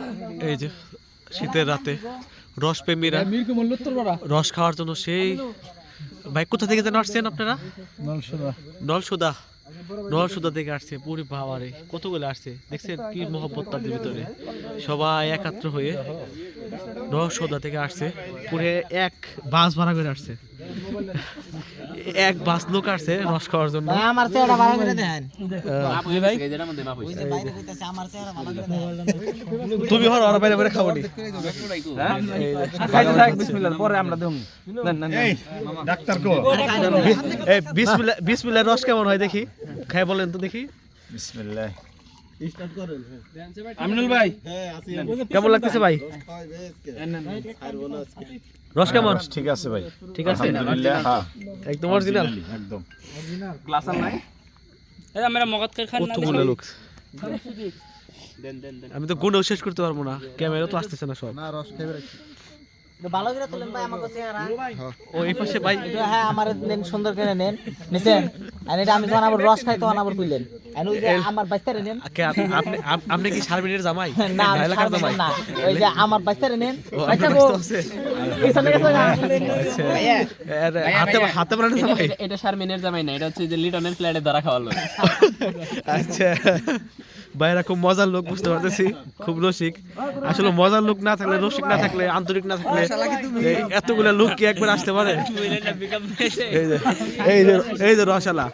এই যে শীতের রাতে রস প্রেমীরা রস খাওয়ার জন্য সেই ভাই কোথা থেকে যেন আসছেন আপনারা? নলসুদা। নলসুদা। থেকে আসছে পুরি বাবারে কতগুলো আসছে? দেখছেন কি মহব্বত তাদের ভিতরে। সবাই একাত্র হয়ে নলসুদা থেকে আসছে। পুরে এক বাস ভাড়া করে আসছে। এক বাস লোক আসছে রস খাওয়ার জন্য। আমার চেহারা ভালো করে দেন আহ, ওই যে বাইরে কইতাছে আমার চেহারা ভালো করে দেন তুমি হর আর বাইরে বাইরে খাব নি। খাইতে থাক বিসমিল্লাহ পরে আমরা দেব। নেন নেন নেন। ডাক্তার কো। এই বিসমিল্লাহ বিসমিল্লাহ রস কেমন হয় দেখি? খাই বলেন তো দেখি। বিসমিল্লাহ। আমিনুল ভাই। কেমন লাগতেছে ভাই? রস কেমন? ঠিক আছে ভাই। ঠিক আছে? আলহামদুলিল্লাহ হ্যাঁ। একদম অরিজিনাল একদম। ক্লাস আর নাই? কতগুলো লোক? আমি তো গুণেও শেষ করতে পারব না। ক্যামেরা তো আসতেছে না সব। একটু ভালো করে তুলেন ভাই আমাকে চেহারা। ও এই পাশে ভাই। হ্যাঁ আমার নেন সুন্দর করে নেন। নিছেন? আর এটা আমি যখন আবার রস খাই তখন আবার তুলেন। আমার নেন। আপনি আপনি- কি শারমিনের জামাই? না এলাকার জামাই? না। ওই যে আমার নেন। গো আচ্ছা। এর হাতে হাতে বানানো জামাই? এটা শারমিনের জামাই না এটা হচ্ছে যে লিটনের ফ্ল্যাটে ধরা খাওয়ালো আচ্ছা। ভাইরা খুব মজার লোক বুঝতে পারতেছি? খুব রসিক। আসলে মজার লোক না থাকলে রসিক না থাকলে আন্তরিক না থাকলে এতগুলা লোক কি একবার আসতে পারে? এই যে এই যে রসালা।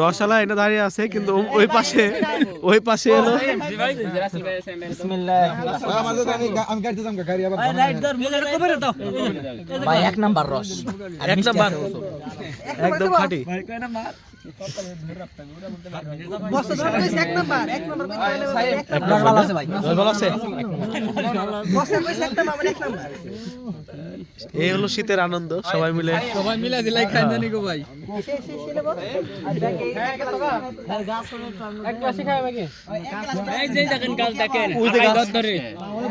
রসালা এটা দাঁড়িয়ে আছে কিন্তু ওই পাশে ওই পাশে এলো। এক নাম্বার রস। এক নাম্বার। একদম খাঁটি। এই হলো শীতের আনন্দ সবাই মিলে। সবাই মিলে দিলাই খাই জানি গো ভাই। এক গ্লাসে খাবে নাকি এই যে দেখেন গাছ। দেখেন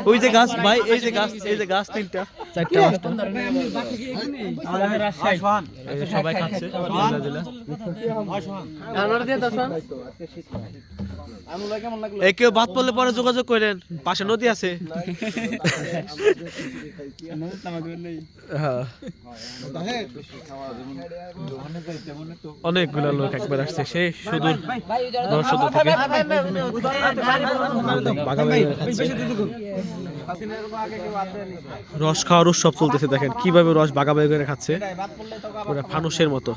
ওই যে গাছ ভাই এই যে গাছ এই যে গাছ তিনটা। চারটা সবাই খাচ্ছে। কেউ বাদ পড়লে পরে যোগাযোগ করেন। পাশে নদী আছে। হ্যাঁ। অনেকগুলো লোক একবার আসছে সেই সুদূর। রস খাওয়ার উৎসব চলতেছে, দেখেন। কীভাবে রস বাগাবাগি করে খাচ্ছে। পুরো ফানুসের মতো।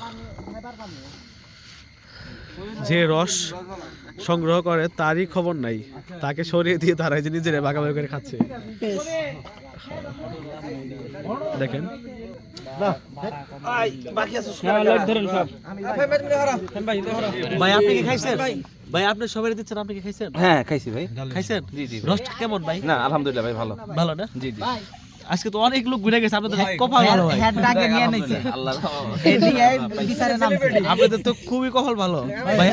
যে রস সংগ্রহ করে তারই খবর নাই। তাকে সরিয়ে দিয়ে তারা যে নিজেরা বাগাবাগি করে খাচ্ছে। দেখেন। ভাই আপনি কি খাইছেন? ভাই। আপনি সবাই দিচ্ছেন আপনি কি খাইছেন? হ্যাঁ খাইছি ভাই। খাইছেন? জি জি। রস কেমন ভাই? না আলহামদুলিল্লাহ ভাই ভালো। ভালো না? জি জি। আজকে তো অনেক লোক ঘুরে গেছে আপনাদের কপাল ভালো ভাই হেড ডাকে নিয়ে নিছে আল্লাহ হেড নিয়ে বিচারে নামছে। আপনাদের তো খুবই কপাল ভালো। ভাই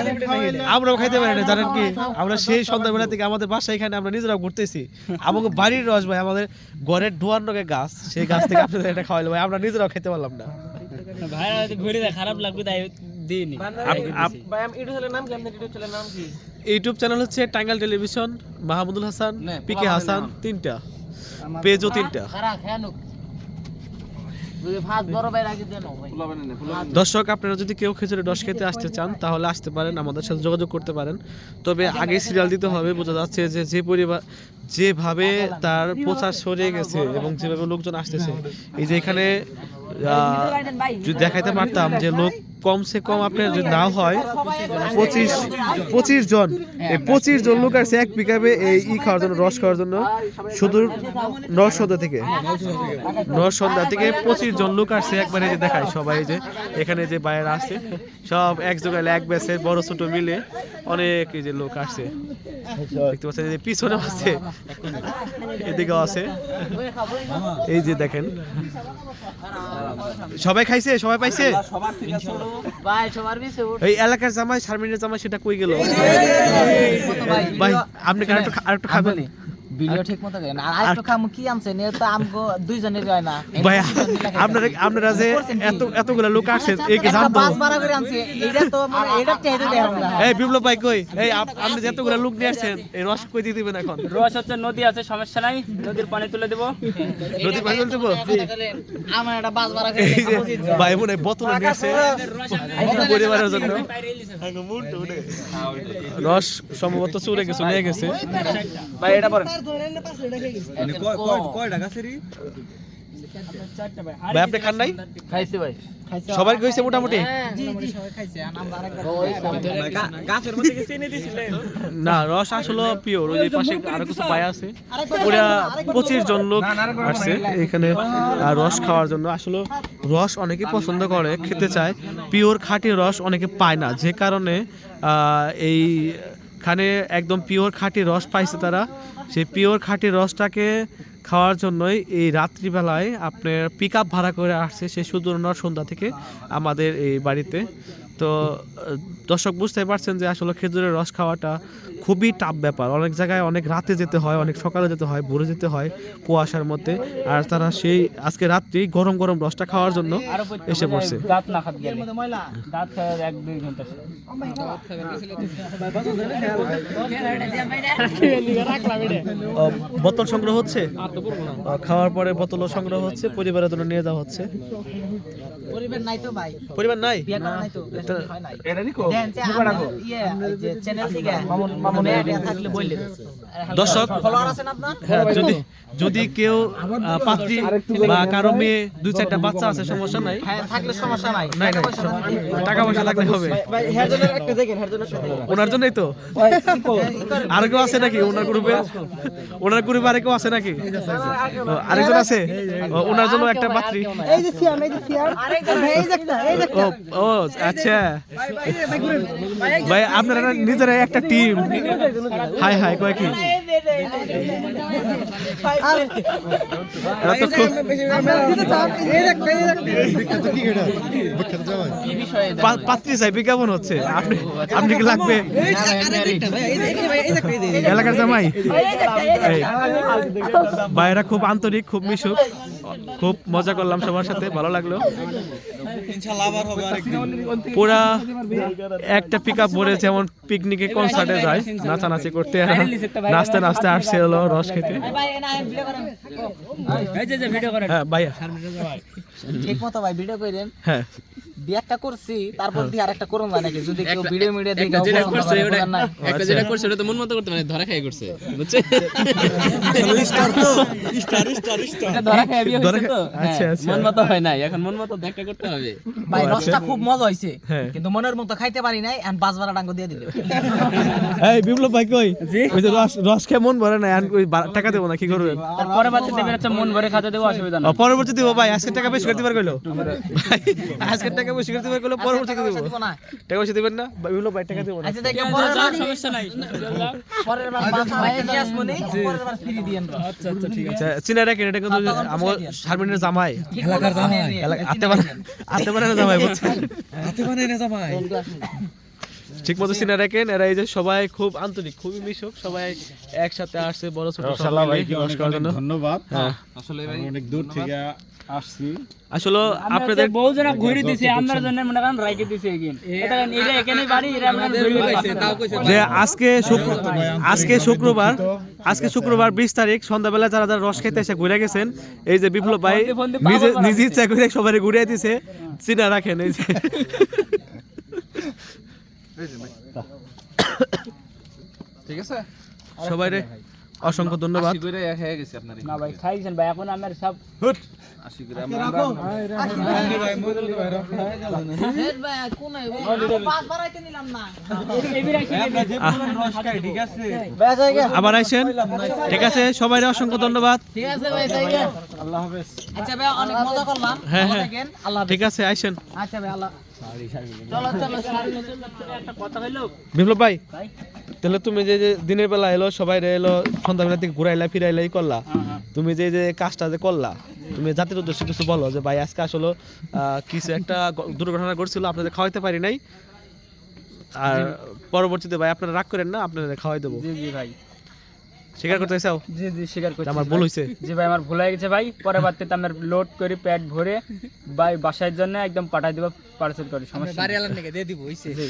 আমরাও খাইতে পারি না জানেন কি? আমরা সেই সন্ধ্যাবেলা থেকে আমাদের বাসা এখানে আমরা নিজেরাও ঘুরতেছি। আমাকে বাড়ির রস ভাই আমাদের ঘরের ডুয়ার নগে গাছ সেই গাছ থেকে আপনাদের এটা খাওয়াইলো ভাই আমরা নিজেরাও খেতে পারলাম না। ভাই ঘুরে খারাপ লাগবে তাই দিইনি। আপ- আপ- ইউটিউব চ্যানেল হচ্ছে টাঙ্গাল television Mahmudul Hasan P K? Hasan তিনটা পেজও তিনটা খারা খেয়ানুক যদি ফাঁস বড় ভাই রাখি তিনটা দর্শক আপনারা যদি কেউ খেজুরের রস খেতে আসতে চান তাহলে আসতে পারেন আমাদের সাথে যোগাযোগ করতে পারেন। তবে আগে সিরিয়াল দিতে হবে বোঝা যাচ্ছে যে যে পরিবার যেভাবে তার প্রচার সরিয়ে গেছে এবং যেভাবে লোকজন আসতেছে। এই যে এখানে আহ, যদি দেখাইতে পারতাম যে লোক কমসে কম আপনার যদি না হয় পঁচিশ পঁচিশ জন। এই পঁচিশ জন লোক আসছে এক পিকাবে এই ই খাওয়ার জন্য রস খাওয়ার জন্য শুধু নরসন্দা থেকে। নরসন্দা থেকে পঁচিশ জন লোক আসছে একবারে যে দেখায় সবাই যে এখানে যে বাইরে আসছে সব এক জায়গায় এক বেসে বড় ছোট মিলে অনেক এই যে লোক আসছে দেখতে পাচ্ছেন যে পিছনে আছে এদিকেও আছে এই যে দেখেন। সবাই খাইছে? সবাই পাইছে? ভাই সবার পিছে এই এলাকার জামাই শারমিনের জামাই সেটা কই গেল ভাই আপনি খা- আরেকটু খাবেন ভিডিও ঠিক মতো করেন আর আরেকটু খামু কি আনছেন এ তো আমগো দুইজনের হয় না। ভাই দুইজন মিলে খাইতে আপনারা আপনারা যে এত এতগুলা লোক আসছে এই কি জানতো। বাস ভাড়া করে আনছে। এটা তো মানে এটা চাইতে দেয় আমরা। এই বিপ্লব ভাই কই? এই আপনি যে এতগুলা লোক নিয়ে আসছেন এই রস কই দিয়ে দিবেন এখন। রস হচ্ছে নদী আছে সমস্যা নাই। নদীর পানি তুলে দেবো। নদী পানি তুলতে দেবো? আমার একটা বাস ভাড়া করে এই যে খাওয়া উচিত। ভাই বোন বোতল নিয়ে আসছে। পরিবারের জন্য। রস সম্ভবত চুরে কিছু নিয়ে গেছে। ভাই এটা পরে। ভাই আপনি খান নাই? খাইছি ভাই। সবার মোটামুটি? জি জি সবাই খাইছে আর আমরা আরেকবার গাছের মধ্যে কি চিনি দিছিলেন না রস আসলে পিওর ওই পাশে আরও কিছু পায় আছে। ওরা পঁচিশ জন লোক আসছে এখানে রস খাওয়ার জন্য। আসলে রস অনেকে পছন্দ করে খেতে চায়। পিওর খাঁটি রস অনেকে পায় না। যে কারণে আহ, এইখানে একদম পিওর খাঁটি রস পাইছে তারা। সেই পিওর খাঁটি রসটাকে খাওয়ার জন্যই এই রাত্রিবেলায় আপনার পিক আপ ভাড়া করে আসছে সে সুদূরনর সন্ধ্যা থেকে আমাদের এই বাড়িতে। তো দর্শক বুঝতে পারছেন যে আসলে খেজুরের রস খাওয়াটা খুবই টাফ ব্যাপার। অনেক জায়গায় অনেক রাতে যেতে হয় অনেক সকালে যেতে হয় ভোরে যেতে হয় কুয়াশার মধ্যে। আর তারা সেই আজকে রাত্রি গরম গরম রসটা খাওয়ার জন্য এসে পড়ছে। দাঁত না খাত গেলে ময়লা দাঁত খাওয়ার এক দুই ঘণ্টা আহ, বোতল সংগ্রহ হচ্ছে? খাওয়ার পরে বোতলও সংগ্রহ হচ্ছে পরিবারের জন্য নিয়ে যাওয়া হচ্ছে পরিবার নাই তো ভাই পরিবার নাই বিয়া করা নাই তো হয় নাই এটা নিকো দেন যে আমরা ইয়ে এই যে চ্যানেল থেকে মামুন মামুন মেয়ে থাকলে বললে দর্শক ফলোয়ার আছেন আপনার হ্যাঁ যদি যদি কেউ পাত্রী বা কারও মেয়ে দুই চারটা বাচ্চা আছে সমস্যা নাই হ্যাঁ থাকলে সমস্যা নাই নাই টাকা পয়সা থাকলে টাকা পয়সা লাগলে হবে ভাই হেয়ার জন্য একটা দেখেন হেয়ার জন্য একটা ওনার জন্যই তো আর কেউ আছে নাকি ওনার গ্রুপে ওনার গ্রুপে আর কেউ আছে নাকি আরেকজন আছে? ও, ওনার জন্য একটা পাত্রী। এই যে সিয়াম এই যে সিয়াম। এই দেখটা এই দেখটা ও ও আচ্ছা। ভাই আপনারা নিজেরা একটা টিম হাই হাই কয় কি? পাত্রী চাই বিজ্ঞাপন হচ্ছে আপনি আপনি কি লাগবে এলাকার জামাই ভাইয়েরা খুব আন্তরিক, খুব মিশুক। খুব মজা করলাম সবার সাথে, ভালো লাগল। পুরা একটা পিক আপ ভরে যেমন পিকনিকে কনসার্টে যায় নাচানাচি করতে। নাচতে নাচতে আসছে হলো রস খেতে। না করে হ্যাঁ ভাইয়া। ঠিক মতো ভাই ভিডিও করেন হ্যাঁ। বিয়ারটা করছি তারপর দিয়ে আরেকটা করুন যায় নাকি? যদি কেউ ভিডিও মিডিয়া দেখে পছন্দ করে বোঝার নাই একটা যেটা করছে ওটা তো মন মতো করতে মানে ধরা খাই করছে বুঝছে? এটা ধরা খাই বিয়ে হয়েছে তো? আচ্ছা, আচ্ছা। মন মতো হয় নাই এখন মন মতো দেখা করতে হবে। ভাই ও, আচ্ছা। রসটা খুব মজা হইছে। হ্যাঁ। কিন্তু মনের মতো খাইতে পারি নাই এন্ড বাস ভাড়া ডাঙ্গ দিয়ে দিল। এই বিপ্লব ভাই কই? ওই যে রস রস খেয়ে মন ভরে না ওই টাকা দেবো না কি করবেন বাচ্চা দেবেন হচ্ছে মন ভরে খাতে দেবো অসুবিধা না পরবর্তী দিব ভাই আজকে টাকা বেশি করতে পার কইলো? আজকে টাকা বেশি করতে পার কইলো পরবর্তী দিব। দিব না টাকা বেশি দিবেন না? বিপ্লব ভাই টাকা দেবো না। আচ্ছা দেখে পরের বার সমস্যা নাই। পরের বার বাস ভাড়া নিয়ে আসব পরের বার ফ্রি দিয়েন আচ্ছা আচ্ছা ঠিক আছে। আচ্ছা চিনা রেখে এটা কিন্তু আমার শারমিনের জামাই। এলাকার জামাই। এলাকা- আতে পারে হাতে বানায় না জামাই। ঠিক মতো চিনা রাখেন এরা এই যে সবাই খুব আন্তরিক খুবই মিশুক সবাই একসাথে আসছে বড় ছোট। ধন্যবাদ। হ্যাঁ। আসলে ভাই অনেক দূর থেকে আসছি। আসলে আপনাদের বহু জন ঘুরে দিছে আপনার জন্য মনে করেন রাইকে দিছে এগিন এটা এরা এখানে বাড়ি এরা আমরা ঘুরে পাইছে তাও কইছে যে আজকে শুক্র আজকে শুক্রবার আজকে শুক্রবার বিশ তারিখ সন্ধ্যাবেলা যারা যারা রস খেতে এসে ঘুরে গেছেন এই যে বিপ্লব ভাই নিজে নিজে ইচ্ছা করে সবাই ঘুরে দিছে চিনা রাখেন এই যে। ঠিক আছে? সবাই অসংখ্য ধন্যবাদ। করে এক হয়ে গেছে আপনার না ভাই খাইছেন ভাই এখন আমার সব আশি করে আমরা বাস ভাড়াইতে নিলাম না। আবার আইসেন? ঠিক আছে সবাই অসংখ্য ধন্যবাদ। ঠিক আছে ভাই আল্লাহ হাফেজ। আচ্ছা ভাই অনেক মজা করলাম। হ্যাঁ, হ্যাঁ। আল্লাহ ঠিক আছে আইসেন। আচ্ছা ভাই আল্লাহ বিপ্লব ভাই তাহলে তুমি যে যে দিনের বেলা এলো সবাই এলো সন্ধ্যাবেলা থেকে ঘুরাইলা ফিরাইলা করলা। তুমি যে যে কাজটা যে করলা তুমি জাতির উদ্দেশ্যে কিছু বলো যে ভাই আজকে আসলে কিছু একটা দুর্ঘটনা ঘটছিল আপনাদের খাওয়াইতে পারি নাই। আর পরবর্তীতে ভাই আপনারা রাগ করেন না আপনাদের খাওয়াই দেবো। জি জি ভাই। স্বীকার করতে চাও জি জি স্বীকার করছি আমার ভুল হয়েছে। জি ভাই আমার ভুল হয়ে গেছে ভাই। পরে বাড়তে আমার লোড করে প্যাড ভরে ভাই বাসার জন্য একদম পাঠাই দেবো পার্সেল করে সমস্যা নেই। জি।